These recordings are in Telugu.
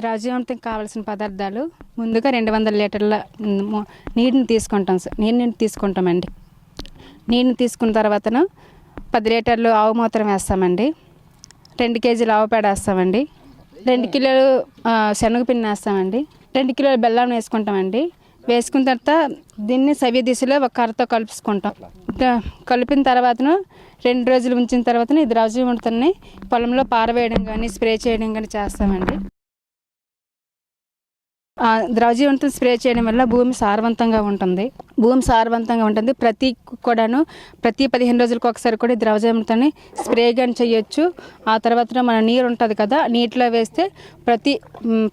ద్రవ్యవంతం కావాల్సిన పదార్థాలు ముందుగా రెండు వందల లీటర్ల నీటిని తీసుకుంటాం సార్. నీటిని తీసుకుంటామండి. నీటిని తీసుకున్న తర్వాతను పది లీటర్లు ఆవు మూత్రం వేస్తామండి. రెండు కేజీలు ఆవు పేడ వేస్తామండి. రెండు కిలోలు శనగపిండి వేస్తామండి. రెండు కిలోలు బెల్లం వేసుకుంటామండి. వేసుకున్న తర్వాత దీన్ని సవ్య దిశలో ఒక కర్రతో కలుపుకుంటాం. కలిపిన తర్వాతను రెండు రోజులు ఉంచిన తర్వాత ఈ ద్రవ్యవంతాన్ని పొలంలో పారవేయడం కానీ స్ప్రే చేయడం కానీ చేస్తామండి. ఆ స్ప్రే చేయడం వల్ల భూమి సారవంతంగా ఉంటుంది. భూమి సారవంతంగా ఉంటుంది. ప్రతి కూడాను ప్రతి పదిహేను రోజులకు ఒకసారి కూడా ఈ స్ప్రే కానీ చేయొచ్చు. ఆ తర్వాత మన నీరు ఉంటుంది కదా నీటిలో వేస్తే ప్రతి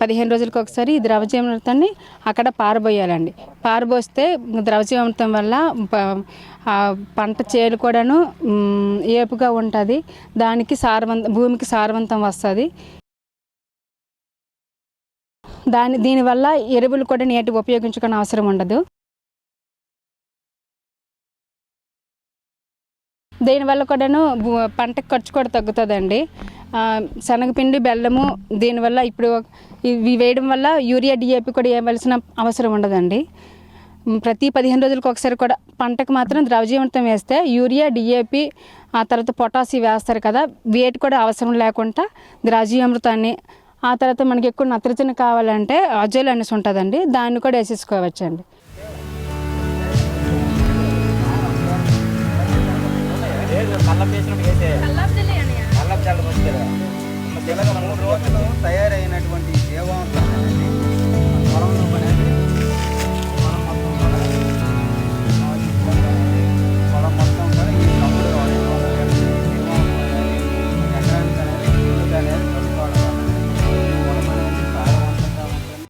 పదిహేను రోజులకు ఒకసారి ఈ ద్రవ్యజీవనతాన్ని అక్కడ పారబోయాలండి. పారబోస్తే ద్రవ్యజీవనతం వల్ల పంట చేలు కూడాను ఏపుగా ఉంటుంది. దానికి సారవంత భూమికి సారవంతం వస్తుంది. దాని దీనివల్ల ఎరువులు కూడా నేటి ఉపయోగించుకునే అవసరం ఉండదు. దీనివల్ల కూడాను పంటకు ఖర్చు కూడా తగ్గుతుందండి. శనగపిండి బెల్లము దీనివల్ల ఇప్పుడు ఇవి వేయడం వల్ల యూరియా డిఏపి కూడా వేయవలసిన అవసరం ఉండదండి. ప్రతి పదిహేను రోజులకు ఒకసారి కూడా పంటకు మాత్రం ద్రవజీవంతం వేస్తే యూరియా డిఏపి ఆ తర్వాత పొటాసి వేస్తారు కదా వేటి కూడా అవసరం లేకుండా ద్రవజీవమృతాన్ని ఆ తర్వాత మనకి ఎక్కువ నత్రజని కావాలంటే అజోల్ అనేసి ఉంటుందండి. దాన్ని కూడా వేసేసుకోవచ్చండి. కళ్ళం వేసినప్పుడు